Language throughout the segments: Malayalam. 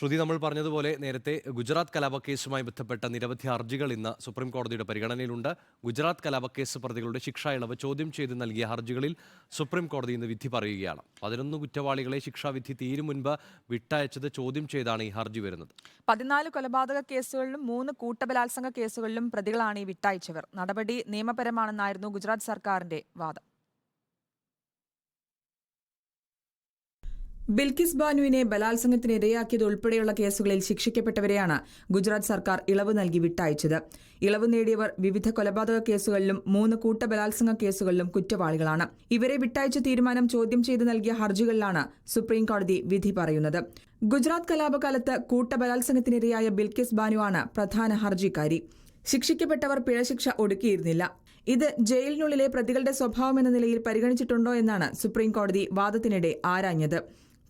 ശ്രുതി നമ്മൾ പറഞ്ഞതുപോലെ നേരത്തെ ഗുജറാത്ത് കലാപക്കേസുമായി ബന്ധപ്പെട്ട നിരവധി ഹർജികൾ ഇന്ന് സുപ്രീം കോടതിയുടെ പരിഗണനയിലുണ്ട്. ഗുജറാത്ത് കലാപക്കേസ് പ്രതികളുടെ ശിക്ഷാ ഇളവ് ചോദ്യം ചെയ്ത് നൽകിയ ഹർജികളിൽ സുപ്രീം കോടതി ഇന്ന് വിധി പറയുകയാണ്. പതിനൊന്ന് കുറ്റവാളികളെ ശിക്ഷാവിധി തീരും മുൻപ് വിട്ടയച്ചത് ചോദ്യം ചെയ്താണ് ഈ ഹർജി വരുന്നത്. പതിനാല് കൊലപാതക കേസുകളിലും മൂന്ന് കൂട്ടബലാത്സംഗ കേസുകളിലും പ്രതികളാണ് ഈ വിട്ടയച്ചവർ. നടപടി നിയമപരമാണെന്നായിരുന്നു ഗുജറാത്ത് സർക്കാരിന്റെ വാദം. ബിൽക്കിസ് ബാനുവിനെ ബലാത്സംഗത്തിന് ഇരയാക്കിയത് ഉൾപ്പെടെയുള്ള കേസുകളിൽ ശിക്ഷിക്കപ്പെട്ടവരെയാണ് ഗുജറാത്ത് സർക്കാർ ഇളവ് നൽകി വിട്ടയച്ചത്. ഇളവ് നേടിയവർ വിവിധ കൊലപാതക കേസുകളിലും മൂന്ന് കൂട്ട ബലാത്സംഗ കേസുകളിലും കുറ്റവാളികളാണ്. ഇവരെ വിട്ടയച്ച തീരുമാനം ചോദ്യം ചെയ്ത് നൽകിയ ഹർജികളിലാണ് സുപ്രീം കോടതി വിധി പറയുന്നത്. ഗുജറാത്ത് കലാപകാലത്ത് കൂട്ട ബലാത്സംഗത്തിനിരയായ ബിൽക്കിസ് ബാനുവാണ് പ്രധാന ഹർജിക്കാരി. ശിക്ഷിക്കപ്പെട്ടവർ പിഴശിക്ഷ ഒടുക്കിയിരുന്നില്ല. ഇത് ജയിലിനുള്ളിലെ പ്രതികളുടെ സ്വഭാവം എന്ന നിലയിൽ പരിഗണിച്ചിട്ടുണ്ടോ എന്നാണ് സുപ്രീം കോടതി വാദത്തിനിടെ ആരാഞ്ഞത്.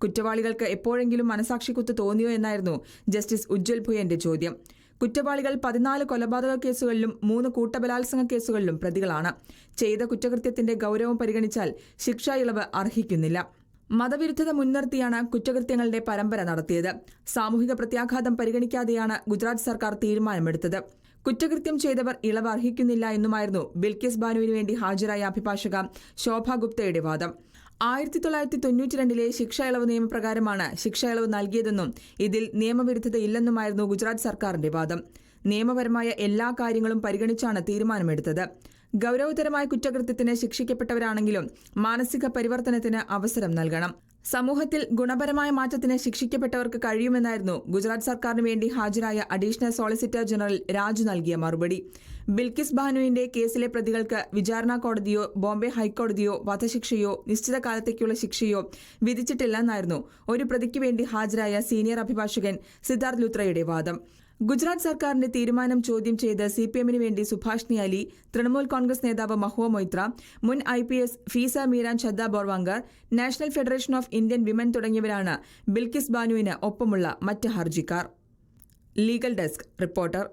കുറ്റവാളികൾക്ക് എപ്പോഴെങ്കിലും മനസാക്ഷിക്കുത്ത് തോന്നിയോ എന്നായിരുന്നു ജസ്റ്റിസ് ഉജ്ജൽ ഭുയന്റെ ചോദ്യം. കുറ്റവാളികൾ പതിനാല് കൊലപാതക കേസുകളിലും മൂന്ന് കൂട്ടബലാത്സംഗ കേസുകളിലും പ്രതികളാണ്. ചെയ്ത കുറ്റകൃത്യത്തിന്റെ ഗൗരവം പരിഗണിച്ചാൽ ശിക്ഷാ ഇളവ് അർഹിക്കുന്നില്ല. മതവിരുദ്ധത മുൻനിർത്തിയാണ് കുറ്റകൃത്യങ്ങളുടെ പരമ്പര നടത്തിയത്. സാമൂഹിക പ്രത്യാഘാതം പരിഗണിക്കാതെയാണ് ഗുജറാത്ത് സർക്കാർ തീരുമാനമെടുത്തത്. കുറ്റകൃത്യം ചെയ്തവർ ഇളവ് അർഹിക്കുന്നില്ല എന്നുമായിരുന്നു ബിൽക്കിസ് ബാനുവിന് വേണ്ടി ഹാജരായ അഭിഭാഷക ശോഭ ഗുപ്തയുടെ വാദം. ആയിരത്തി തൊള്ളായിരത്തി തൊണ്ണൂറ്റി രണ്ടിലെ ശിക്ഷ ഇളവ് നിയമപ്രകാരമാണ് ശിക്ഷ ഇളവ് നൽകിയതെന്നും ഇതിൽ നിയമവിരുദ്ധത ഇല്ലെന്നുമായിരുന്നു ഗുജറാത്ത് സർക്കാരിന്റെ വാദം. നിയമപരമായ എല്ലാ കാര്യങ്ങളും പരിഗണിച്ചാണ് തീരുമാനമെടുത്തത്. ഗൗരവതരമായ കുറ്റകൃത്യത്തിന് ശിക്ഷിക്കപ്പെട്ടവരാണെങ്കിലും മാനസിക പരിവർത്തനത്തിന് അവസരം നൽകണം. സമൂഹത്തിൽ ഗുണപരമായ മാറ്റത്തിന് ശിക്ഷിക്കപ്പെട്ടവർക്ക് കഴിയുമെന്നായിരുന്നു ഗുജറാത്ത് സർക്കാരിന് വേണ്ടി ഹാജരായ അഡീഷണൽ സോളിസിറ്റർ ജനറൽ രാജു നൽകിയ മറുപടി. ബിൽക്കിസ് ബാനുവിന്റെ കേസിലെ പ്രതികൾക്ക് വിചാരണ കോടതിയോ ബോംബെ ഹൈക്കോടതിയോ വധശിക്ഷയോ നിശ്ചിത കാലത്തേക്കുള്ള ശിക്ഷയോ വിധിച്ചിട്ടില്ലെന്നായിരുന്നു ഒരു പ്രതിക്ക് വേണ്ടി ഹാജരായ സീനിയർ അഭിഭാഷകൻ സിദ്ധാർത്ഥ് ലുത്രയുടെ വാദം. ഗുജറാത്ത് സർക്കാരിന്റെ തീരുമാനം ചോദ്യം ചെയ്ത് സി പി എമ്മിന് വേണ്ടി സുഭാഷ്നി അലി തൃണമൂൽ കോൺഗ്രസ് നേതാവ് മഹുവ മൊയ്ത്ര മുൻ I P S ഫീസ Meeran Chadha Borwankar national federation of Indian women തുടങ്ങിയവരാണ് ബിൽക്കിസ് ബാനുവിന് ഒപ്പമുള്ള മറ്റ് ഹർജിക്കാർ. Legal desk reporter.